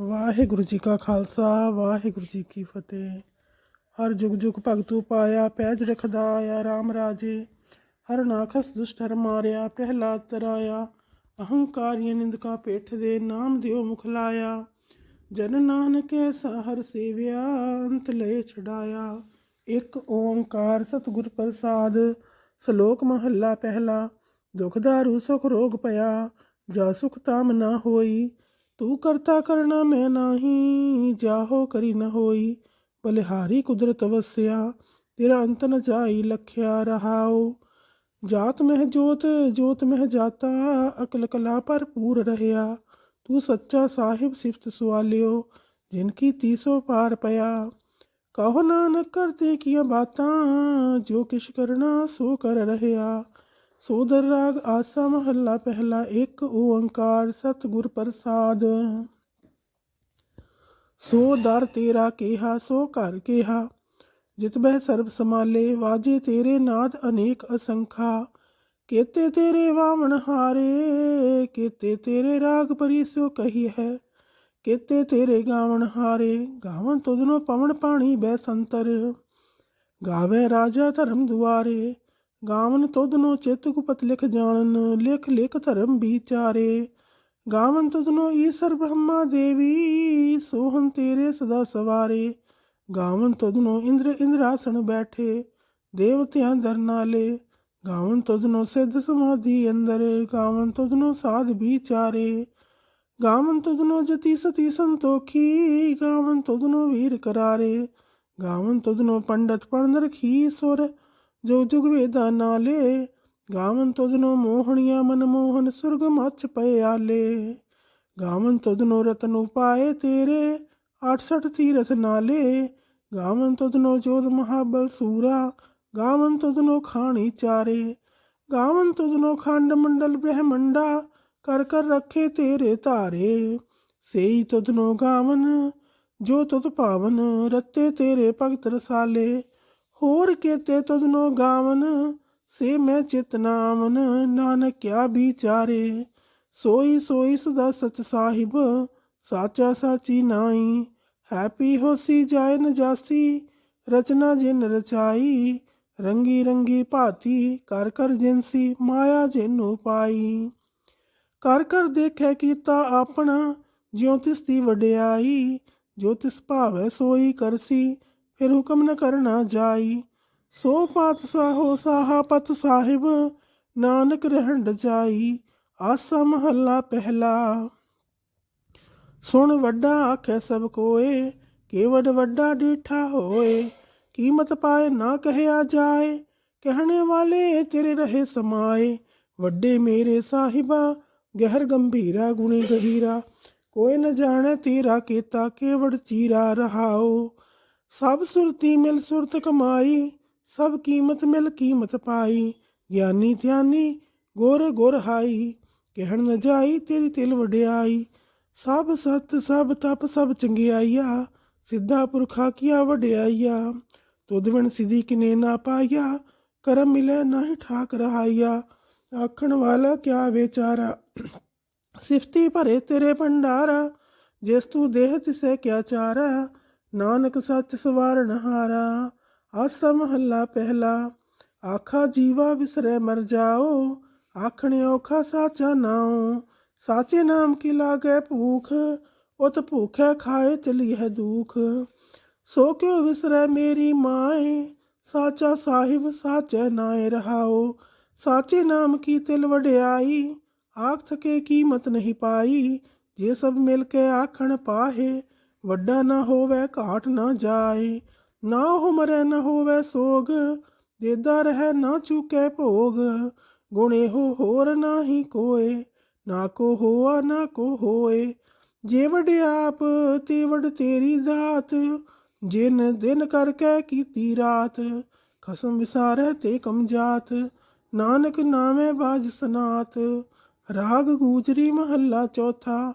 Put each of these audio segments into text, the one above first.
ਵਾਹਿਗੁਰੂ ਜੀ ਕਾ ਖਾਲਸਾ, ਵਾਹਿਗੁਰੂ ਜੀ ਕੀ ਫਤਿਹ। ਹਰ ਜੁਗ ਜੁਗ ਭਗਤੂ ਪਾਇਆ, ਪੈਜ ਰਖਦਾ ਆਇਆ RAM ਰਾਜੇ। ਹਰ ਨਾਖਸ ਦੁਸ਼ਟ ਹਰ ਮਾਰਿਆ, ਪ੍ਰਹਿਲਾਦ ਤਰਾਇਆ। ਅਹੰਕਾਰੀਆਂ ਨਿੰਦਕਾ ਪੇਠ ਦੇ ਨਾਮ ਦਿਓ ਮੁਖ ਲਾਇਆ। ਜਨ ਨਾਨਕ ਐਸਾ ਹਰ ਸੇਵਿਆ, ਅੰਤ ਲੈ ਛਡਾਇਆ। ਇੱਕ ਓੰਕਾਰ ਸਤਿਗੁਰ ਪ੍ਰਸਾਦ, ਸ਼ਲੋਕ ਮਹੱਲਾ ਪਹਿਲਾ। ਦੁਖ ਦਾਰੂ ਸੁਖ ਰੋਗ ਪਿਆ, ਜਾ ਸੁਖ ਤਾਮ ਨਾ ਹੋਈ। ਤੂੰ ਕਰਤਾ ਕਰਨਾ ਮੈਂ ਨਾਹੀ ਜਾਹੋ ਕਰੀ ਨ ਹੋਈ ਬਲਿਹਾਰੀ ਕੁਦਰਤ ਵਸਿਆ ਤੇਰਾ ਅੰਤ ਨ ਜਾਈ ਲਖਿਆ ਰਹਾਉ ਜਾਤ ਮਹਿ ਜੋਤ ਜੋਤ ਮਹਿ ਜਾਤਾ ਅਕਲ ਕਲਾ ਭਰਪੂਰ ਰਹਿਆ ਤੂੰ ਸੱਚਾ ਸਾਹਿਬ ਸਿਫਤ ਸੁਆਲਿਓ ਜਿਨ ਕੀ ਤੀਸੋ ਪਾਰ ਪਿਆ ਕਹੋ ਨਾਨਕ ਕਰਤੇ ਕੀਆਂ ਬਾਤਾਂ ਜੋ ਕਿਛ ਕਰਨਾ ਸੋ ਕਰ ਰਹਿਆ ਸੋਦਰ ਰਾਗ ਆਸਾ ਮਹੱਲਾ ਪਹਿਲਾ ਇੱਕ ਓੰਕਾਰ ਸਤਿਗੁਰ ਪ੍ਰਸਾਦ। ਸੋ ਦਰ ਤੇਰਾ ਕਿਹਾ, ਸੋ ਘਰ ਕਿਹਾ, ਜਿਤ ਬਹਿ ਸਰਬ ਸਮਾਲੇ ਵਾਜੇ ਤੇਰੇ ਨਾਦ ਅਨੇਕ ਅਸੰਖਾ। ਕੇਤੇ ਤੇਰੇ ਵਾਵਣ ਹਾਰੇ, ਕੇਤੇ ਤੇਰੇ ਰਾਗ ਪਰਿਸੋ ਕਹੀ ਹੈ। ਕੇਤੇ ਤੇਰੇ ਗਾਵਣ ਹਾਰੇ, ਗਾਵਣ ਤੁਧਨੋ ਪਵਨ ਪਾਣੀ ਬੈ ਸੰਤਰ। ਗਾਵੇ ਰਾਜਾ ਧਰਮ ਦੁਆਰੇ ਗਾਵਨ ਤੁਧਨੋ ਚਿਤ ਗੁਪਤ ਲਿਖ ਜਾਣਨ, ਲਿਖ ਲਿਖ ਧਰਮ ਵਿਚਾਰੇ। ਗਾਵਨ ਤੁਧਨੋ ਈਸਰ ਬ੍ਰਹਮਾ ਦੇਵੀ ਸੋਹਨ ਤੇਰੇ ਸਦਾ ਸਵਾਰੇ। ਗਾਵਨ ਤੁਧਨੋ ਇੰਦਰ ਇੰਦਰਾਸਣ ਬੈਠੇ, ਦੇਵਤਿਆਂ ਦਰ ਨਾਲੇ। ਗਾਵਨ ਤੁਧਨੋ ਸਿੱਧ ਸਮਾਧੀ ਅੰਦਰ, ਗਾਵਨ ਤੁਧਨੋ ਸਾਧ ਵਿਚਾਰੇ। ਗਾਵਨ ਤੁਧਨੋ ਜਤੀ ਸਤੀ ਸੰਤੋਖੀ, ਗਾਵਨ ਤੁਧਨੋ ਵੀਰ ਕਰਾਰੇ। ਗਾਵਨ ਤੁਧਨੋ ਪੰਡਤ ਪੜਨ ਰਖੀ ਸੁਰ ਜੋ ਜੁਗ ਵੇਦਾ ਨਾਲੇ, ਗਾਵਨ ਤੁਧਨੋ ਮੋਹਣੀਆਂ ਮਨ ਮੋਹਨ ਸੁਰਗ ਮੱਚ ਰਤਨ ਉਪਾਏ ਤੇਰੇ 68 ਤੀਰਥ ਨਾਲੇ। ਗਾਵਨ ਤੁਧਨੋ ਜੋਧ ਮਹਾਬਲ ਸੂਰਾ, ਗਾਵਨ ਤੁਧਨੋ ਖਾਣੀ ਚਾਰੇ। ਗਾਵਨ ਤੁਧਨੋ ਖੰਡ ਮੰਡਲ ਬ੍ਰਹਮੰਡਾ, ਕਰ ਕਰ ਰੱਖੇ ਤੇਰੇ ਧਾਰੇ। ਸੇਈ ਤੁਧਨੋ ਗਾਵਨ, ਜੋ ਤੁਧ ਪਾਵਨ, ਰੱਤੇ ਤੇਰੇ ਭਗਤ ਰਸਾਲੇ। ਹੋਰ ਕੇਤੇ ਤੁਧਨੋ ਗਾਵਨ, ਸੇ ਮੈਂ ਚਿਤਨਾਮਨ ਨਾਨਕ ਕਿਆ ਵਿਚਾਰੇ, ਸੋਈ ਸੋਈ ਸਦਾ ਸਚ ਸਾਹਿਬ, ਸਾਚਾ ਸਾਚੀ ਨਾਈ। ਹੈਪੀ ਹੋਸੀ ਜਾਏ ਨਜਾਸੀ, ਰਚਨਾ ਜਿਨ ਰਚਾਈ। ਰੰਗੀ ਰੰਗੀ ਭਾਤੀ, ਕਰ ਕਰ ਜਿਨਸੀ, ਮਾਇਆ ਜਿਨੂ ਪਾਈ। ਕਰ ਕਰ ਦੇਖੈ ਕੀਤਾ ਆਪਣਾ, ਜਿਉ ਤਿਸ ਦੀ ਵਡਿਆਈ। ਜੋ ਤਿਸ ਭਾਵੈ ਸੋਈ ਕਰਸੀ ਫਿਰ ਹੁਕਮ ਨ ਕਰਨਾ ਜਾਈ। ਸੋ ਪਾਤਸ਼ਾਹੋ ਸਾਹਾ ਪਤ ਸਾਹਿਬ, ਨਾਨਕ ਰਹਿਣ ਜਾਈ। ਆਸਾ ਮਹੱਲਾ ਪਹਿਲਾ। ਸੁਣ ਵੱਡਾ ਆਖੈ ਸਭ ਕੋਏ ਕੇਵਡ ਵੱਡਾ ਡੀਠਾ ਹੋਏ। ਕੀਮਤ ਪਾਏ ਨਾ ਕਹਿਆ ਜਾਏ, ਕਹਿਣੇ ਵਾਲੇ ਤੇਰੇ ਰਹੇ ਸਮਾਏ। ਵੱਡੇ ਮੇਰੇ ਸਾਹਿਬਾ, ਗਹਿਰ ਗੰਭੀਰਾ, ਗੁਣੀ ਗਹੀਰਾ। ਕੋਈ ਨ ਜਾਣੈ ਤੇਰਾ ਕੀਤਾ ਕੇਵੜ ਚੀਰਾ ਰਹਾਓ ਸਭ ਸੁਰਤੀ ਮਿਲ ਸੁਰਤ ਕਮਾਈ, ਸਭ ਕੀਮਤ ਮਿਲ ਕੀਮਤ ਪਾਈ। ਗਿਆਨੀ ਧਿਆਨੀ, ਗੁਰ ਗੁਰ ਹਾਈ, ਕਹਿਣ ਨ ਜਾਈ ਤੇਰੀ ਤਿਲ ਵਡਿਆਈ। ਸਭ ਸਤ, ਸਭ ਤਪ, ਸਭ ਚੰਗਿਆਈਆ, ਸਿੱਧਾ ਪੁਰਖਾ ਕੀਆ ਵਡਿਆਈਆ। ਤੁਧ ਬਿਨ ਸਿਧੀ ਕਿਨੇ ਨਾ ਪਾਇਆ ਕਰਮ ਮਿਲੇ ਨਾਹੀ ਠਾਕ ਰਹਾਈਆ। ਆਖਣ ਵਾਲਾ ਕਿਆ ਵਿਚਾਰਾ, ਸਿਫਤੀ ਭਰੇ ਤੇਰੇ ਭੰਡਾਰਾ, ਜਿਸ ਤੂੰ ਦੇਹ ਤਿਸੇ ਕਿਆ ਚਾਰਾ। ਨਾਨਕ ਸੱਚ ਸਵਾਰਨ ਹਾਰਾ ਆਸਾ ਮਹੱਲਾ ਪਹਿਲਾ। ਆਖਾ ਜੀਵਾ ਵਿਸਰੇ ਮਰ ਜਾਓ, ਆਖਣੇ ਔਖਾ ਸਾਚਾ ਨਾਉ। ਸਾਚੇ ਨਾਮ ਕੀ ਲਾਗੇ ਭੂਖ, ਉਤ ਭੂਖੇ ਖਾਏ ਚਲੀ ਹੈ ਦੁਖ। ਸੋ ਕਿਉ ਵਿਸਰੇ ਮੇਰੀ ਮਾਏ, ਸਾਚਾ ਸਾਹਿਬ ਸਾਚੇ ਨਾਏ ਰਹਾਓ ਸਾਚੇ ਨਾਮ ਕੀ ਤਿਲ ਵਡਿਆਈ ਆਖ ਥਕੇ ਕੀਮਤ ਨਹੀਂ ਪਾਈ। ਜੇ ਸਭ ਮਿਲ ਕੇ ਆਖਣ ਪਾਹੇ ਵੱਡਾ ਨਾ ਹੋਵੇ, ਘਾਟ ਨਾ ਜਾਏ। ਨਾ ਹੋ ਮਰੇ ਨਾ ਹੋਵੇ ਸੋਗ, ਦੇਦਾ ਰਹਿ ਨਾ ਚੁਕੇ ਭੋਗ। ਗੁਣੇ ਹੋ ਹੋਰ ਨਾਹੀ ਕੋਏ, ਨਾ ਕੋ ਹੋਆ, ਨਾ ਕੋ ਹੋਏ। ਜੇ ਵਡਿਆਪ ਤੇ ਵਡ ਤੇਰੀ ਦਾਤ। ਜਿਨ ਦਿਨ ਕਰਕੇ ਕੀਤੀ ਰਾਤ, ਖਸਮ ਵਿਸਾਰੇ ਤੇ ਕਮਜਾਤ ਨਾਨਕ ਨਾਮੇ ਬਾਜ ਸਨਾਤ। ਰਾਗ ਗੂਜਰੀ ਮਹੱਲਾ ਚੌਥਾ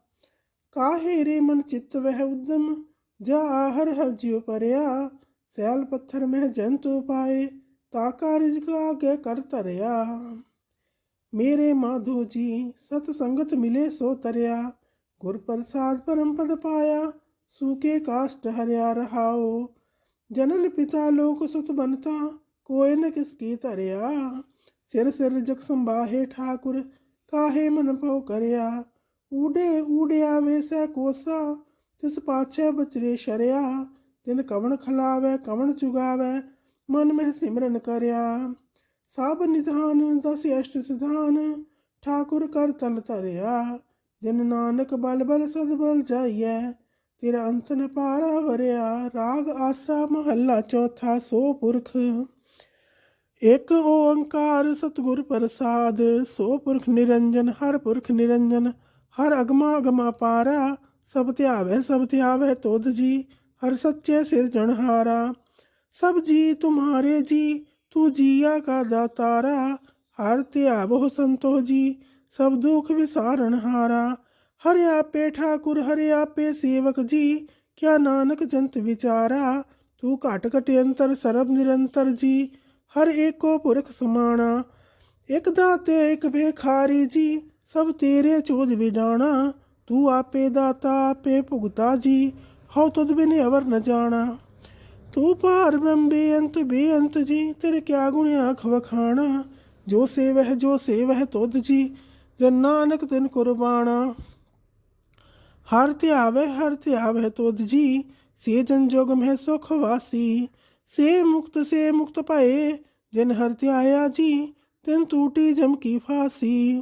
ਕਾਹੇ ਰੇ ਮਨ ਚਿੱਤ ਵਹਿ ਉਦਮ ਜਾ ਹਰ ਹਰ ਜਿਉ ਪਰਿਆ ਸੈਲ ਪੱਥਰ ਮਹਿ ਜੰਤੂ ਪਾਏ ਤਾਕਾ ਰਿਜਕ ਆਗੇ ਕਰ ਧਰਿਆ ਮੇਰੇ ਮਾਧੋ ਜੀ ਸਤ ਸੰਗਤ ਮਿਲੇ ਸੋ ਤਰਿਆ ਗੁਰ ਪ੍ਰਸਾਦ ਪਰਮ ਪਦ ਪਾਇਆ ਸੂਕੇ ਕਾਸ਼ਟ ਹਰਿਆ ਰਹਾਓ ਜਨਨ ਪਿਤਾ ਲੋਕ ਸੁਤ ਬਨਤਾ ਕੋਇ ਨ ਕਿਸ ਕੀ ਧਰਿਆ ਸਿਰ ਸਿਰ ਜਗ ਸੰਬਾਹੇ ਠਾਕੁਰ ਕਾਹੇ ਮਨ ਭਉ ਕਰਿਆ ਊੜੇ ਊੜਿਆ ਵੇਸੈ ਕੋਸਾ, ਤਿਸ ਪਾਛੇ ਬਚਰੇ ਸ਼ਰਿਆ। ਤਿਨ ਕਵਣ ਖਲਾਵੇ, ਕਵਣ ਚੁਗਾਵੇ, ਮਨ ਮਹਿ ਸਿਮਰਨ ਕਰਿਆ। ਸਭ ਨਿਧਾਨ, ਦਸ ਅਸ਼ਟ ਸਿਧਾਨ, ਠਾਕੁਰ ਕਰ ਤਲ ਧਰਿਆ। ਜਨ ਨਾਨਕ ਬਲ ਬਲ ਸਦ ਬਲ ਜਾਈਐ, ਤੇਰਾ ਅੰਤ ਨ ਪਾਰਾ ਵਰਿਆ। ਰਾਗ ਆਸਾ ਮਹੱਲਾ ਚੌਥਾ ਸੋ ਪੁਰਖ। ਇਕ ਓੰਕਾਰ ਸਤਿਗੁਰ ਪ੍ਰਸਾਦ, ਸੋ ਪੁਰਖ ਨਿਰੰਜਨ, ਹਰ ਪੁਰਖ ਨਿਰੰਜਨ। ਹਰ ਅਗਮਾ ਅਗਮਾ ਪਾਰਾ, ਸਭ ਧਿਆਵੇ ਸਭ ਧਿਆਵੇ ਤੁਧ ਜੀ, ਹਰ ਸੱਚੇ ਸਿਰਜਣਹਾਰਾ ਸਭ ਜੀ ਤੁਮਾਰੇ ਜੀ, ਤੂ ਜੀਆ ਕਾ ਦਾਤਾਰਾ, ਹਰ ਧਿਆਵੋ ਸੰਤੋ ਜੀ, ਸਭ ਦੁਖ ਵਿਸਾਰਨ ਹਾਰਾ। ਹਰਿ ਆਪੇ ਠਾਕੁਰ, ਹਰਿ ਆਪੇ ਸੇਵਕ ਜੀ, ਕਿਆ ਨਾਨਕ ਜੰਤ ਵਿਚਾਰਾ, ਤੂੰ ਘਟ ਘਟ ਅੰਤਰ, ਸਰਬ ਨਿਰੰਤਰ ਜੀ, ਹਰ ਏਕੋ ਪੁਰਖ ਸਮਾਣਾ। ਇਕ ਦਾਤੇ, ਇਕ ਭੇਖਾਰੀ ਜੀ ਸਭ ਤੇਰੇ ਚੋਜ ਵਿਡਾਣਾ, ਤੂੰ ਆਪੇ ਦਾਤਾ, ਆਪੇ ਭੁਗਤਾ ਜੀ, ਹਉ ਤੁਧ ਬਿਨ ਅਵਰ ਨ ਜਾਣਾ। ਤੂੰ ਪਾਰ ਬ੍ਰਹਮ ਬੇਅੰਤ ਬੇਅੰਤ ਜੀ, ਤੇਰੇ ਕਿਆ ਗੁਣ ਆਖ ਵਖਾਣਾ। ਜੋ ਸੇਵਹਿ ਜੋ ਸੇਵਹਿ ਤੁਧ ਜੀ, ਜਨ ਨਾਨਕ ਤਿਨ ਕੁਰਬਾਨਾ ਹਰ ਧਿਆਵੇ ਹਰ ਧਿਆਵੇ ਤੁਧ ਜੀ, ਸੇ ਜਨ ਜੋਗ ਮਹਿ ਸੁਖ ਵਾਸੀ। ਸੇ ਮੁਕਤ ਸੇ ਮੁਕਤ ਭਏ, ਜਿਨ ਹਰ ਧਿਆਇਆ ਜੀ, ਤਿਨ ਟੂਟੀ ਜਮ ਕੀ ਫਾਸੀ।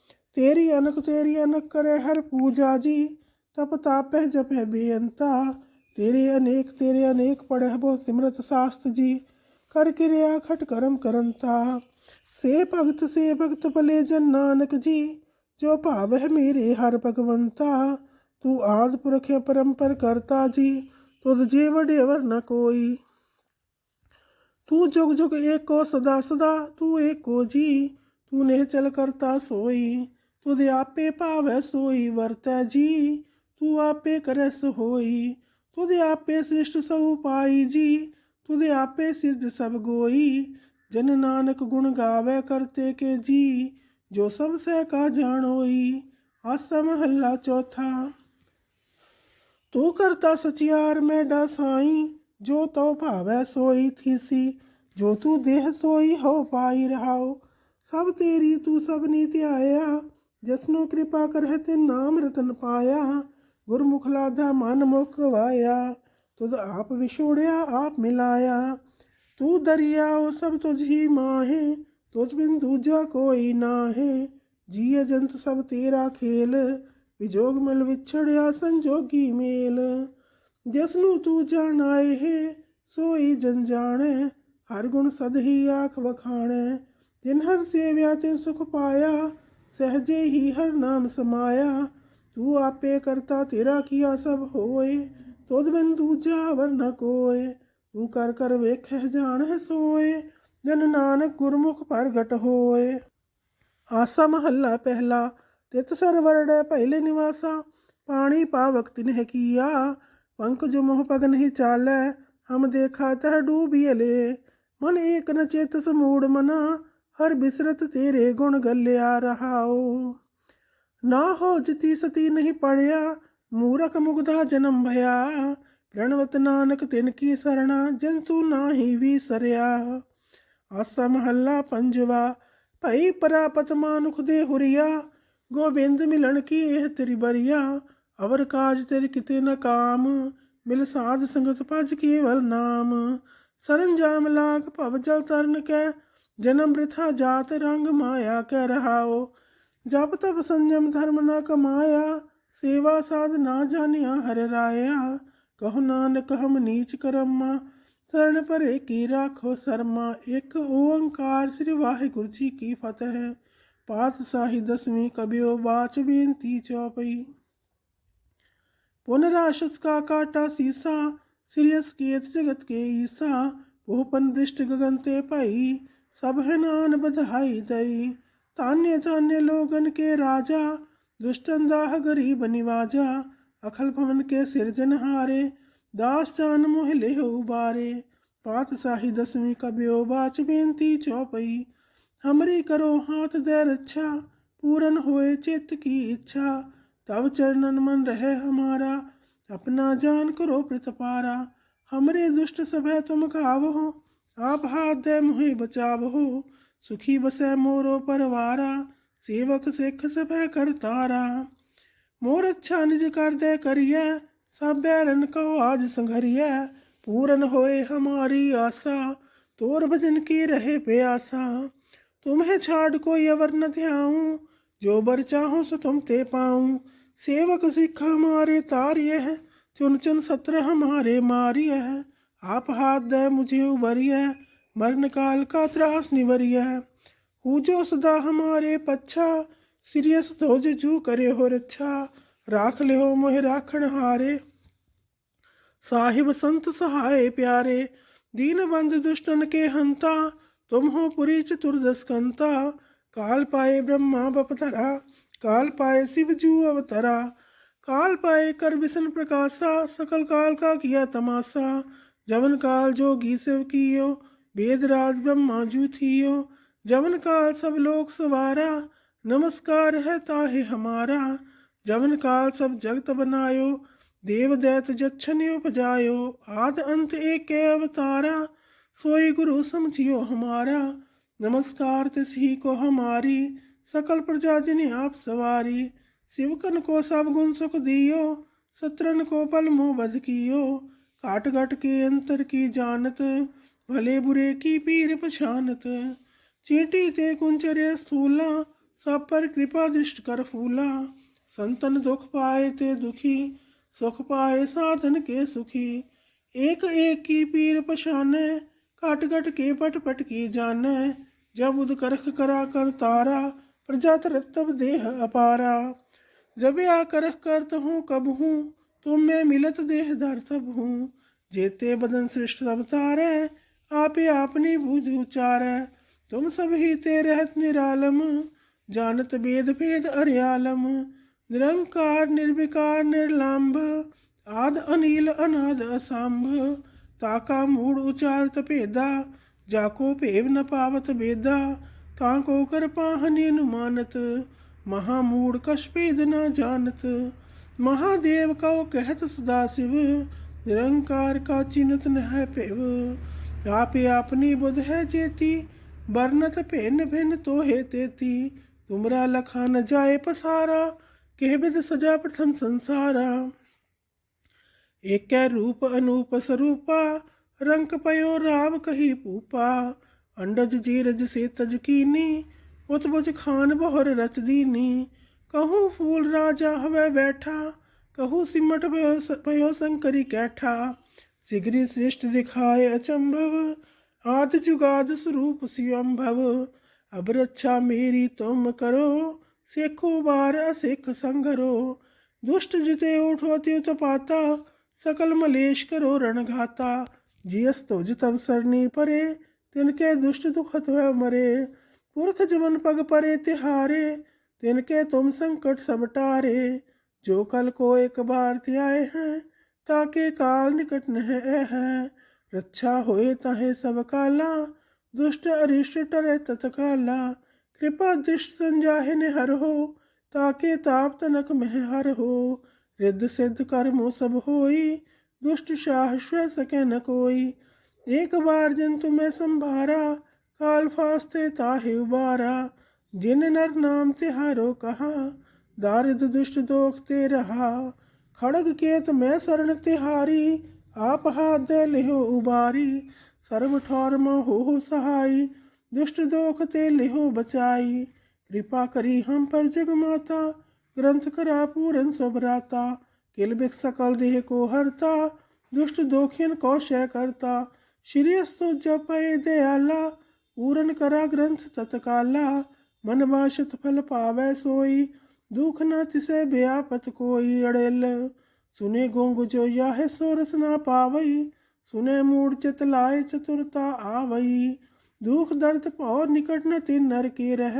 ਤੇਰੀ ਅਨਕ ਤੇਰੀ ਅਨਕ ਕਰੇ ਹਰ ਪੂਜਾ ਜੀ ਤਪ ਤਾਪਹਿ ਜਪਹਿ ਬੇਅੰਤਾ ਤੇਰੇ ਅਨੇਕ ਤੇਰੇ ਅਨੇਕ ਪੜਹਿ ਬਹੁ ਸਿਮਰਤ ਸਾਸਤ ਜੀ ਕਰ ਕਿਰਿਆ ਖਟ ਕਰਮ ਕਰੰਤਾ ਸੇ ਭਗਤ ਸੇ ਭਗਤ ਭਲੇ ਜਨ ਨਾਨਕ ਜੀ ਜੋ ਭਾਵ ਹੈ ਮੇਰੇ ਹਰ ਭਗਵੰਤਾ ਤੂੰ ਆਦ ਪੁਰਖ ਪਰੰਪਰ ਕਰਤਾ ਜੀ ਤੁਧ ਜੇ ਵਡੇਵਰ ਨ ਕੋਈ ਤੂੰ ਜੁਗ ਜੁਗ ਏਕੋ ਸਦਾ ਸਦਾ ਤੂੰ ਏਕੋ ਜੀ ਤੂੰ ਨੇ ਚਲ ਕਰਤਾ ਸੋਈ ਤੁਧ ਆਪੇ ਭਾਵੈ ਸੋਈ ਵਰਤੈ ਜੀ, ਤੂੰ ਆਪੇ ਕਰਸ ਹੋਈ ਤੁਧ ਆਪੇ ਸ੍ਰਿਸ਼ਟ ਸਭ ਪਾਈ ਜੀ, ਤੁਧ ਆਪੇ ਸਿਰਜ ਸਭ ਗੋਈ। ਜਨ ਨਾਨਕ ਗੁਣ ਗਾਵੇ ਕਰਤੇ ਕੇ ਜੀ, ਜੋ ਸਭ ਸਹਿ ਕਾ ਜਾਣੋਈ ਆਸਾ ਮਹੱਲਾ ਚੌਥਾ। ਤੂੰ ਕਰਤਾ ਸਚਿਆਰ ਮੈਡਾ ਸਾਈ, ਜੋ ਤੋ ਭਾਵੈ ਸੋਈ ਥੀਸੀ। ਜੋ ਤੂੰ ਦੇਹ ਸੋਈ ਹੋ ਪਾਈ ਰਹਾਓ ਸਭ ਤੇਰੀ ਤੂੰ ਸਭ ਨੀ ਧਿਆਇਆ। ਜਸਨੋ ਕਿਰਪਾ ਕਰਹਿ ਤੇ ਨਾਮ ਰਤਨ ਪਾਇਆ, ਗੁਰਮੁਖ ਲਾਦਾ ਮਨ ਮੁਖ ਵਾਇਆ, ਤੁਧ ਆਪ ਵਿਛੋੜਿਆ, ਆਪ ਮਿਲਾਇਆ। ਤੂੰ ਦਰਿਆਓ ਸਭ ਤੁਝ ਹੀ ਮਾਹੇ, ਤੁਝ ਬਿਨ ਦੂਜਾ ਕੋਈ ਨਾਹੇ। ਜੀਅ ਜੰਤ ਸਭ ਤੇਰਾ ਖੇਲ, ਵਿਜੋਗ ਮਿਲ ਵਿਛੜਿਆ ਸੰਜੋਗੀ ਮੇਲ। ਜਿਸ ਨੂੰ ਤੂੰ ਜਾਣਾਏ ਹੈ ਸੋਈ ਜਨ ਜਾਣੈ, ਹਰ ਗੁਣ ਸਦ ਹੀ ਆਖ ਵਖਾਣੈ। ਜਿਨ ਹਰ ਸੇਵਿਆ ਤੇ ਸੁਖ ਪਾਇਆ ਸਹਜੇ ਹੀ ਹਰ ਨਾਮ ਸਮਾਇਆ। ਤੂੰ ਆਪੇ ਕਰਤਾ ਤੇਰਾ ਕੀਆ ਸਭ ਹੋਏ। ਤੋਦ ਬਿਨ ਦੂਜਾ ਵਰ ਕੋਏ। ਤੂੰ ਕਰ ਕਰ ਵੇਖੈ ਜਾਣ ਸੋਏ। ਜਨ ਨਾਨਕ ਗੁਰਮੁਖ ਪ੍ਰਗਟ ਹੋਏ। ਆਸਾ ਮਹੱਲਾ ਪਹਿਲਾ। ਤਿਤ ਸਰਵਰੜੈ ਪਹਿਲੇ ਨਿਵਾਸਾ। ਪਾਣੀ ਪਾਵਕ ਤਿਨਹਿ ਕੀਆ। ਪੰਕ ਜੋ ਮੋਹ ਪਗ ਨਹੀਂ ਚਾਲੈ। ਹਮ ਦੇਖਾ ਤਹ ਡੂਬਿਲੇ ਮਨ ਏਕ ਨ ਚੇਤ ਸਮੂੜ ਮਨਾ। ਹਰ ਬਿਸਰਤ ਤੇਰੇ ਗੁਣ ਗੱਲਿਆ ਰਹਾਓ। ਨਾ ਹੋ ਜਤੀ ਸਤੀ ਨਹੀਂ ਪੜਿਆ, ਮੂਰਖ ਮੁਗਦਾ ਜਨਮ ਭਇਆ। ਰਣਵਤ ਨਾਨਕ ਤਿਨ ਕੀ ਸਰਣਾ, ਜੰਤੂ ਨਾਹੀ ਵੀ ਸਰਿਆ। ਆਸਾ ਮਹੱਲਾ ਪੰਜਵਾ, ਭਈ ਪਰਾਪਤ ਮਾਨੁਖ ਦੇ ਹੁਰੀਆ। ਗੋਬਿੰਦ ਮਿਲਣ ਕੀ ਇਹ ਤੇਰੀ ਬਰੀਆ। ਅਵਰ ਕਾਜ ਤੇਰੇ ਕਿਤੇ ਨਾ ਕਾਮ, ਮਿਲ ਸਾਧ ਸੰਗਤ ਭਜ ਕੇਵਲ ਨਾਮ। ਸਰੰਜਾਮ ਲਾਗ ਭਵ ਜਲ ਤਰਨ ਕੈ ਜਨਮ ਬ੍ਰਿਥਾ ਜਾਤ ਰੰਗ ਮਾਇਆ ਕਹਿ ਰਹਾਓ ਜਬ ਤਬ ਸੰਜਮ ਧਰਮ ਨ ਕਮਾਇਆ ਸੇਵਾ ਸਾਧ ਨਾ ਜਾਣਿਆ ਹਰਿ ਰਾਇਆ ਕਹੋ ਨਾਨਕ ਹਮ ਨੀਚ ਕਰਮਾ ਚਰਨ ਭਰੇ ਕੀ ਰਾਖੋ ਸਰਮਾ ਇੱਕ ਓੰਕਾਰ ਸ੍ਰੀ ਵਾਹਿਗੁਰੂ ਜੀ ਕੀ ਫਤਿਹ ਪਾਤਸ਼ਾਹੀ ਦਸਵੀਂ ਕਬਿਓ ਬਾਚ ਬੇਨਤੀ ਚੌਪਈ पुनराशस का काटा सीसा सिरियस केत जगत के ईसा भूपन दृष्ट गगन ते पाई सब है नान बधाई दई तान्य तान्य लोगन के राजा दुष्टन दाह गरीब निवाजा अखल भवन के सिरजन हारे दास जान मोह ले उबारे पातशाही दसवीं कबियो बाच बेनती चौपई हमरी करो हाथ दे रक्षा पूरन होए चित्त की इच्छा तब चरणन मन रहे हमारा अपना जान करो प्रतपारा हमरे दुष्ट सभय तुम खावहो आप हाथ दे मुहे बचावहो, सुखी बसै मोरो परवारा, सेवक सिख सब कर तारा। मोर अच्छा निज कर दे करिए सब बैरन कहो आज संघरिए पूरन होए हमारी आशा तोर भजन की रहे प्यासा। तुम्हें छाड़ कोई अवर न ध्याऊं, जो बर चाहूँ सो तुम ते पाऊँ। सेवक सिख हमारे तारिय है चुन चुन सत्र हमारे मारिय है आप हाथ दे मुझे उबरिय मरण काल का त्रास निवरिय हु जो सदा हमारे पच्छा सिरियस धोज जू करे हो रच्छा। राख ले हो मोह राखण हारे। साहिब संत सहाय प्यारे, दीन बंद दुष्टन के हंता। तुम हो पुरी चतुर्दश कंता। काल पाए ब्रह्मा बपतरा, काल पाए शिव जू अवतरा। काल पाए कर विष्ण प्रकाशा, सकल काल का किया तमाशा। जवन काल जोगी शिव कियो, वेद राज ब्रह्मा जू थियो। जवन काल सब लोक सवारा, नमस्कार है ताहे हमारा। जवन काल सब जगत बनायो, देव दैत जच्छन उपजायो। आद अंत एक अवतारा, सोई गुरु समझियो हमारा। नमस्कार तिसही को हमारी, सकल प्रजा जिन्हें आप सवारी। शिवकन को सब गुण सुख दियो, सत्रन को पल मोह बध कियो। काट घट के अंतर की जानत, भले बुरे की पीर पछानत। चींटी ते कुंचर्य स्थूला, सब पर कृपा दृष्ट कर फूला। संतन दुख पाए ते दुखी, सुख पाए साधन के सुखी। एक एक की पीर पछाने काट घट के पट पट की जाने। जब उद करख करा कर तारा प्रजा तरतब देह अपारा। जब या करख करत हूँ, कब हूँ तुम में मिलत देह धर सब हूँ। जेते बदन सृष्ट सब तारे, आपे आपनी बुझ उचारे। तुम सब ही ते रहत निरालम, जानत वेद भेद अर्यालम। निरंकार, निर्विकार निर्लाम्भ आद अनिल, अनाद असंभ। ताका मूड उचारत भेदा जाको भेव न पावत वेदा ताको कर पाहनि अनुमानत महामूड कश भेद न जानत। महादेव कहो कहत सदा शिव निरंकार का चिन्हत न है पेव आपे अपनी बुध है जेती बरनत भिन्न भिन्न तो हे तेती तुमरा लखा न जाए पसारा केह विद सजा प्रथम संसारा एक रूप अनूप स्वरूपा रंक पयो राव कही पूपा अंडज जीरज से तज कीनी उतबुज खान बहर रच दीनी कहूँ फूल राजा हवे बैठा, कहूँ सिमट भयो शंकरी कैठा। सिगरी श्रेष्ठ दिखाए अचंभव, आद जुगाद स्वरूप सियंभव। अब रक्षा मेरी तुम करो, सेखो बार असिख संगरो दुष्ट जिते उठो त्युत पाता, सकल मलेश करो रणघाता जियस तो तब सरनी परे, तिनके दुष्ट दुखत वह मरे। पुरख जमन पग परे तिहारे तिनके तुम संकट सबटारे जो कल को एक बार त्याय हैं, ताके काल निकट नह है। रक्षा होए तहे सब काला, दुष्ट अरिष्ट टरे तत्काला। कृपा दृष्ट संजाहे ने हर हो, ताके ताप तनक मह हर हो। रिद्ध सिद्ध कर्मो सब होई, दुष्ट शाह सके न कोई। एक बार जन तुम्हें संभारा, काल फास्ते ताहे उबारा। ਜਿਨ ਨਰ ਨਾਮ ਤੇ ਹਾਰੋ ਕਹਾ, ਦਾਰਿਦ ਦੁਸ਼ਟ ਦੋਖ ਤੇ ਰਹਾ। ਖੜਗ ਕੇਤ ਮੈਂ ਸਰਣ ਤੇ ਹਾਰੀ, ਆਪ ਹਾਦ ਲਿਹੋ ਉਬਾਰੀ। ਸਰਬ ਠੌਰ ਹੋ ਸਹਾਈ, ਦੁਸ਼ਟ ਦੋਖ ਤੇ ਲਿਹੋ ਬਚਾਈ। ਕਿਰਪਾ ਕਰੀ ਹਮ ਪਰ ਜਗ ਮਾਤਾ, ਗ੍ਰੰਥ ਕਰਾ ਪੂਰਨ ਸੁਭਰਾਤਾ ਕਿਲ ਬਿਕ ਸਕਲ ਦੇਹ ਕੋ ਹਰਤਾ, ਦੁਸ਼ਟ ਦੋਖਿਨ ਕੋ ਸ਼ੈ ਕਰਤਾ। ਸ਼੍ਰੀ ਅਸਤੋ ਜਪਏ ਦਿਆਲਾ, ਪੂਰਨ ਕਰਾ ਗ੍ਰੰਥ ਤਤਕਾਲਾ। मन बाशत फल पावे सोई दुख न तिसे ब्यापत कोई अड़ेल सुने गोंग जो यह सोरस ना पावई सुने मूड चत लाए चतुरता आवई दुख दर्द और निकट न तिन नर के रह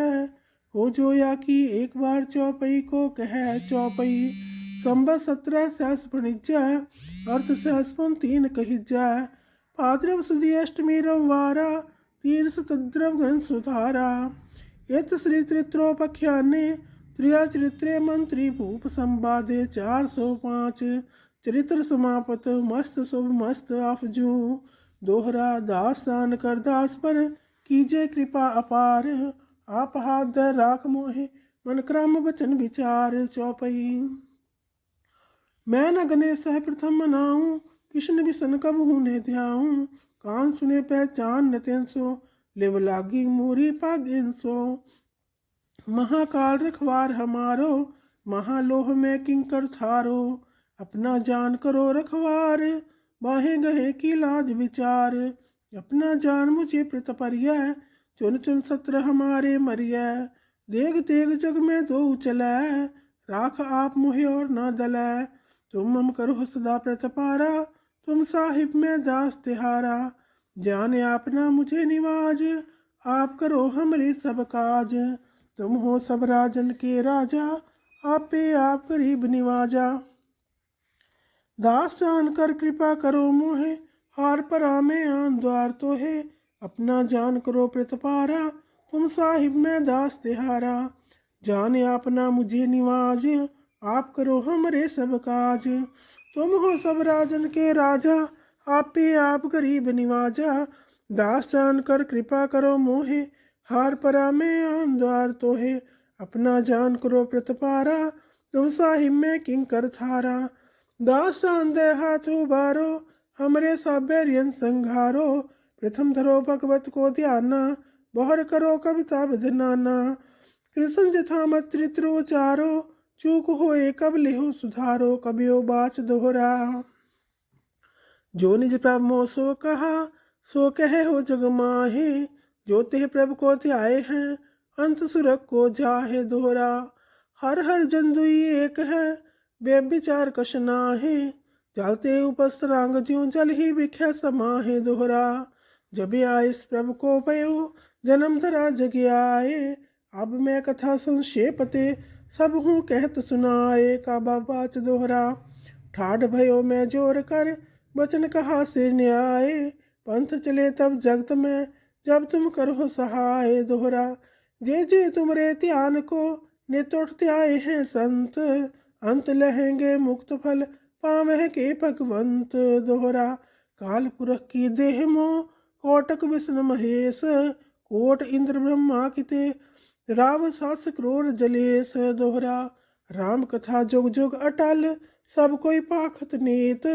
हो जो या की एक बार चौपई को कह चौपई संब सत्रह सहस वणिज्य अर्थ सहस्पन तीन कहिज पाद्रव सुधि अष्टमी रव वारा तीर्थ तद्रव गण सुधारा एतश्रीचरित्रोपख्याने त्रियाचरित्रे मन्त्रीभूपसंवादे चार सौ पाँच चरित्र समापत मस्त शुभ मस्त आफजू दोहरा दासान कर दास पर कीजे कृपा अपार आप हाथ दर राख मोहे मन क्रम बचन विचार चौपई मैं न गणेश सह प्रथम मनाऊं कृष्ण विसन कब हूँ ने ध्याऊं कान सुने पहचान न तेन सो लागी मोरी पागेंसो महाकाल रखवार हमारो, महालोह में किंकर थारो। अपना जान करो रखवार, बाहे गहे की लाज विचार। अपना जान मुझे प्रतपरिय चुन चुन सत्र हमारे मरिय। देख देख जग में दो चलै, राख आप मुहे और न दलै। तुम मम करो सदा प्रतपारा तुम साहिब में दास तिहारा। जान आपना मुझे निवाज, आप करो हमरे सब काज। तुम हो सब राजन के राजा, आपे आप गरीब निवाजा। दास जान कर कृपा करो मोहे, हार पर में आन द्वार तो है अपना जान करो प्रतपारा तुम साहिब में दास तिहारा। जान आपना मुझे निवाज, आप करो हमरे सब काज। तुम हो सब राजन के राजा आपे आप गरीब निवाजा, दास जान कर कृपा करो मोहे, हार परा में आन द्वार तो है अपना जान करो प्रतपारा तुम साहिब में किंकर थारा। दास जान दे हाथ उबारो हमरे साबेरियन संघारो, प्रथम धरो भगवत को ध्याना, बहर करो कविता विधनाना कृष्ण जथा मत उचारो, चूक होए कब लेहो सुधारो, कबियो बाच दोहरा। जो निज प्रभ मो सो कहा, सो कहे हो, जग माहे। जो तेह प्रभ को ध्याए हैं, अंत सुरख को जाहे दोहरा। हर हर जंदुई एक है बेविचार कश नाहे। जलते उपसरांग ज्यों जल ही बिख्या समाहे दोहरा। जब आए इस प्रभ को पयो जन्म धरा जग आए। अब मैं कथा संक्षेपते, सब हूँ कहत सुनाए। का बाबाच दोहरा। ठाड भयो मैं ज़ोर कर वचन कहा से न्याय? पंथ चले तब जगत में, जब तुम करो सहाय दोहरा। जे जे तुमरे ध्यान को नितोड़ते आए हैं संत, अंत लहेंगे मुक्त फल पावे के भगवंत दोहरा। काल पुरख की देह मो, कोटक विष्णु महेश, कोट इंद्र ब्रह्मा किते राव सास क्रोर जलेस दोहरा। राम कथा जुग जुग अटल, सब कोई पाखत नीत।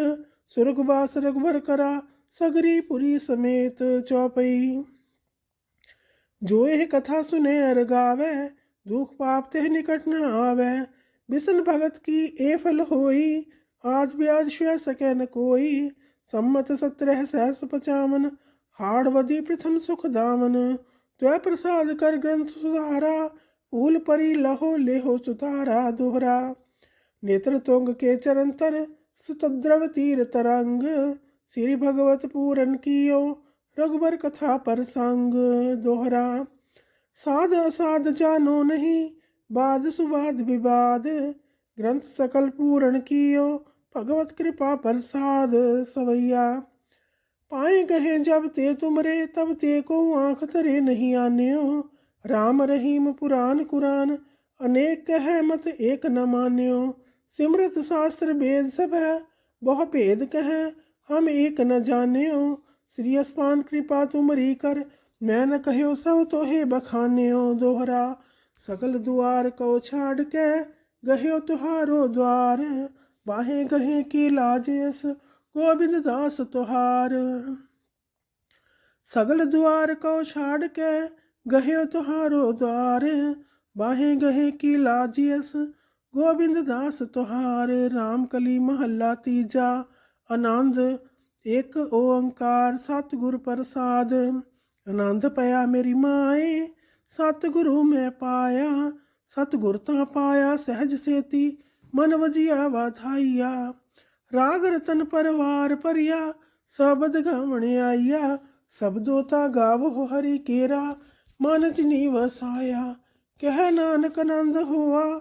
सुरगवास रघुबर करा, सगरी पुरी समेत चौपई। जो यह कथा सुने अर गावे, दुख पाप ते निकट न आवे। बिसन भगत की ए फल होई, आज ब्याज श्व सके न कोई। सम्मत सत्रह सहस पचावन हाड़वदी प्रथम सुख दामन। त्वय प्रसाद कर ग्रंथ सुधारा, फूल परी लहो लेहो सुधारा दोहरा। नेत्र तुंग के चरण तर सुतद्रव तीर तरंग श्री भगवत पूरन कियो रघुबर कथा पर संग दोहरा साध असाध जानो नहीं बाद सुबाद विवाद ग्रंथ सकल पूरण कियो भगवत कृपा प्रसाद सवैया पाए गहे जब ते तुमरे तब ते को आंख धरे नहीं आन्यो राम रहीम पुराण कुरान अनेक कह मत एक न मान्यो सिमरत शास्त्र वेद सब है बहु भेद कह हम एक न जान्यो श्री अस्पान कृपा तुमरी कर मैं न कहो सब तोहे बखान्यो दोहरा सकल दुआर को छाड़ के गह्यो तुहारो द्वार बाहे गहे की लाजेस गोविंद दास तुहार सगल द्वार को छाड़ के गह्यो तुहारो द्वार बाहे गहे की लाजियस ਗੋਬਿੰਦ ਦਾਸ ਤੁਹਾਰੇ RAM ਕਲੀ ਮਹੱਲਾ ਤੀਜਾ, ਆਨੰਦ ਇੱਕ ਓੰਕਾਰ ਸਤਿਗੁਰ ਪ੍ਰਸਾਦ। ਆਨੰਦ ਪਿਆ ਮੇਰੀ ਮਾਏ, ਸਤਿਗੁਰੂ ਮੈਂ ਪਾਇਆ, ਸਤਿਗੁਰ ਤਾਂ ਪਾਇਆ ਸਹਿਜ ਸੇਤੀ, ਮਨ ਵਜਿਆ ਵਾਧਾਈਆ ਰਾਗ ਰਤਨ ਪਰਵਾਰ ਭਰਿਆ, ਸਬਦ ਗਾਵਣ ਆਈਆ, ਸਬਦੋ ਤਾਂ ਗਾਵੋ ਹਰੀ ਕੇਰਾ, ਮਨ ਚ ਨੀ ਵਸਾਇਆ ਕਹਿ ਨਾਨਕ ਆਨੰਦ ਹੋਆ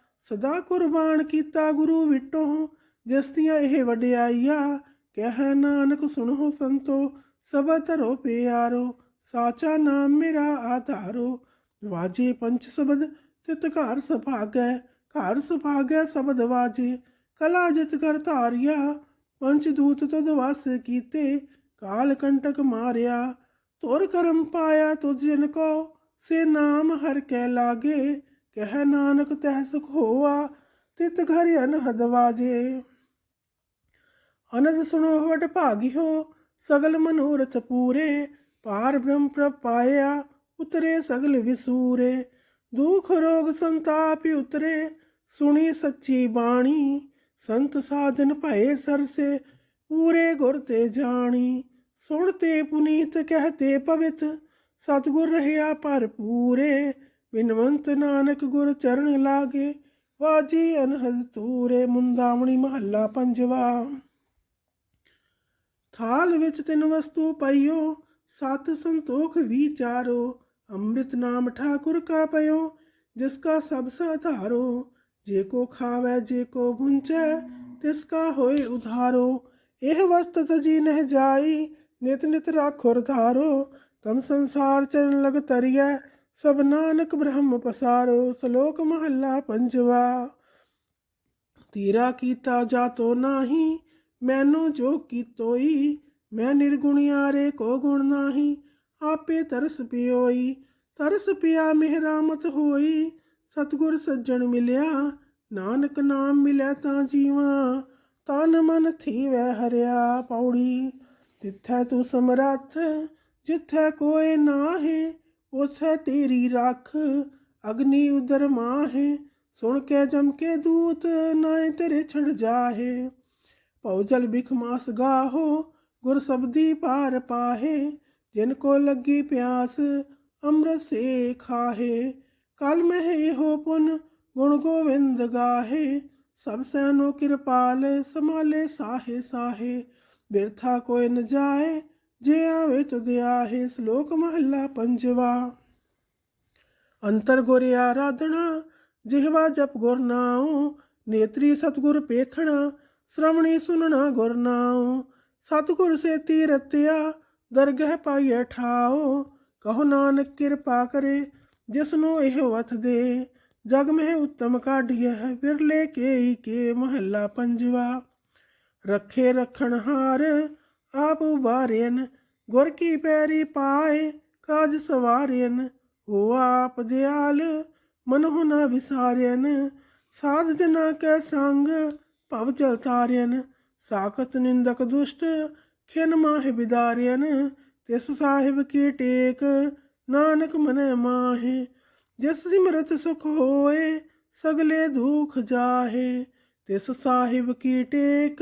ਸਦਾ ਕੁਰਬਾਨ ਕੀਤਾ ਗੁਰੂ ਵਿਟੋ, ਜਿਸ ਦੀਆਂ ਇਹ ਵਡਿਆਈਆ, ਕਹਿ ਨਾਨਕ ਸੁਣੋ ਸੰਤੋ ਸਭ ਧਰੋ ਪਿਆਰੋ, ਸਾਚਾ ਨਾਮ ਮੇਰਾ ਆਧਾਰੋ। ਵਾਜੇ ਪੰਚ ਸ਼ਬਦ, ਤਿਤ ਘਰ ਸੁਭਾਗੈ ਘਰ ਸੁਭਾਗੈ ਸ਼ਬਦ ਵਾਜੇ, ਕਲਾ ਜਿਤ ਕਰ ਧਾਰਿਆ, ਪੰਚ ਦੂਤ ਤਦ ਵਸ ਕੀਤੇ, ਕਾਲ ਕੰਟਕ ਮਾਰਿਆ। ਤੋਰ ਕਰਮ ਪਾਇਆ ਤੁਝ ਜਿਨ ਕੋ, ਸੇ ਨਾਮ ਹਰ ਕੈ ਲਾਗੇ ਕਹਿ ਨਾਨਕ ਤਹਿ ਸੁਖ ਹੋਆ, ਤਿਤ ਘਰ ਅਨਹਦ ਵਾਜੇ। ਅਨੰਦ ਸੁਣੋ ਵਟ ਭਾਗਿਓ, ਸਗਲ ਮਨੋਰਥ ਪੂਰੇ ਪਾਰ ਬ੍ਰਹਮ ਪ੍ਰਭ ਉਤਰੇ ਸਗਲ ਵਿਸੂਰੇ। ਦੁਖ ਰੋਗ ਸੰਤਾਪ ਉਤਰੇ, ਸੁਣੀ ਸੱਚੀ ਬਾਣੀ। ਸੰਤ ਸਾਜਨ ਭਏ ਸਰਸੇ, ਪੂਰੇ ਗੁਰ ਤੇ ਜਾਣੀ। ਸੁਣਤੇ ਪੁਨੀਤ ਕਹਤੇ ਪਵਿੱਤ, ਸਤਗੁਰ ਰਹਿਆ ਪਰ ਪੂਰੇ ਬਿਨਵੰਤ ਨਾਨਕ ਗੁਰ ਚਰਨ ਲਾਗੇ, ਵਾਜੀ ਅਨਹਦ ਤੂਰੇ ਮੁੰਦਾਵਣੀ ਮਹੱਲਾ ਪੰਜਵਾ। ਥਾਲ ਵਿੱਚ ਤਿੰਨ ਵਸਤੂ ਪਈਓ, ਸਤ ਸੰਤੋਖ ਵਿਚਾਰੋ ਅੰਮ੍ਰਿਤ ਨਾਮ ਠਾਕੁਰ ਕਾ ਪਇਓ, ਜਿਸ ਕਾ ਸਭ ਸਾਧਾਰੋ ਜੇ ਕੋ ਖਾਵੇ, ਜੇ ਕੋ ਭੁੰਚੈ, ਤਿਸ ਕਾ ਹੋਏ ਉਧਾਰੋ। ਇਹ ਵਸਤ ਤਜੀ ਨਹਿ ਜਾਈ, ਨਿਤ ਨਿਤ ਰਾਖੋ ਰਧਾਰੋ ਤਮ ਸੰਸਾਰ ਚਰਨ ਲਗ ਤਰੀਐ ਸਭ ਨਾਨਕ ਬ੍ਰਹਮ ਪਸਾਰੋ, ਸ਼ਲੋਕ ਮਹੱਲਾ ਪੰਜਵਾ। ਤੀਰਾ ਕੀਤਾ ਜਾਤੋ ਨਾਹੀ, ਮੈਨੂੰ ਜੋ ਕੀਤੋਈ, ਮੈਂ ਨਿਰਗੁਣਿਆਰੇ ਕੋ ਗੁਣ ਨਾਹੀ, ਆਪੇ ਤਰਸ ਪਿਓਈ, ਤਰਸ ਪਿਆ ਮਿਹਰਾਮਤ ਹੋਈ, ਸਤਗੁਰ ਸੱਜਣ ਮਿਲਿਆ, ਨਾਨਕ ਨਾਮ ਮਿਲਿਆ ਤਾਂ ਜੀਵਾ, ਤਨ ਮਨ ਥੀਵੈ ਹਰਿਆ ਪੌੜੀ। ਤਿੱਥੈ ਤੂੰ ਸਮਰੱਥ, ਜਿੱਥੈ ਕੋਏ ਨਾਹੀ ਉਥੇ ਤੇਰੀ ਰੱਖ ਅਗਨੀ ਉਦਰ ਮਾਹੇ ਸੁਣ ਕੇ ਜਮ ਕੇ ਦੂਤ ਨਾਏ ਤੇਰੇ ਛੜ ਜਾਹੇ ਭਉ ਬਿਖ ਮਾਸ ਗਾਹੋ ਗੁਰ ਸਬਦੀ ਪਾਰ ਪਾਹੇ ਜਿਨ ਕੋ ਲੱਗੀ ਪਿਆਸ ਅੰਮ੍ਰਿਤ ਸੇ ਖਾਹੇ ਕਲ ਮਹਿ ਇਹੋ ਪੁਨ ਗੁਣ ਗੋਵਿੰਦ ਗਾਹੇ ਸਭ ਸੈਨੋ ਕਿਰਪਾਲ ਸਮਾਲੇ ਸਾਹੇ ਸਾਹੇ ਬਿਰਥਾ ਕੋਈ ਨ ਜਾਏ ਜੇ ਆਵੇ ਤੁਧ ਆਹੇ ਸ਼ਲੋਕ ਮਹੱਲਾ ਪੰਜਵਾ। ਅੰਤਰ ਗੁਰ ਆਰਾਧਣਾ ਜਿਹਵਾ ਜਪ ਗੁਰ ਨਾਉ, ਨੇਤਰੀ ਸਤਗੁਰ ਪੇਖਣਾ, ਸ਼੍ਰਵਣੀ ਸੁਨਣਾ ਗੁਰ ਨਾਉ। ਸਤਗੁਰ ਸੇਤੀ ਰਤਿਆ ਦਰਗਹਿ ਪਾਈਐ ਠਾਓ ਕਹੋ ਨਾਨਕ ਕਿਰਪਾ ਕਰੇ ਜਿਸ ਨੂੰ ਇਹ ਵਥ ਦੇ। ਜਗ ਮਹਿ ਉੱਤਮ ਕਾਢੀਐ, ਵਿਰਲੇ ਕੇਈ ਕੇ ਮਹੱਲਾ ਪੰਜਵਾ। ਰੱਖੇ ਰਖਣ ਹਾਰ ਆਪ ਉਬਾਰੇਨ ਗੁਰ ਕੀ ਪੈਰੀ ਪਾਏ, ਕਾਜ ਸਵਾਰਿਨ ਉਹ ਆਪ ਦਿਆਲ ਮਨਹੁ ਨਾ ਵਿਸਾਰਿਨ ਸਾਧ ਜਨਾ ਕੈ ਸੰਗ, ਭਵ ਜਲ ਸਾਖਤ ਨਿੰਦਕ ਦੁਸ਼ਟ, ਖਿਨ ਮਾਹਿ ਬਿਦਾਰਿਨ ਤਿਸ ਸਾਹਿਬ ਕੀ ਟੇਕ, ਨਾਨਕ ਮਨੈ ਮਾਹੇ। ਜਿਸ ਸਿਮਰਤ ਸੁਖ ਹੋਏ, ਸਗਲੇ ਦੁਖ ਜਾਹੇ। ਤਿਸ ਸਾਹਿਬ ਕੀ ਟੇਕ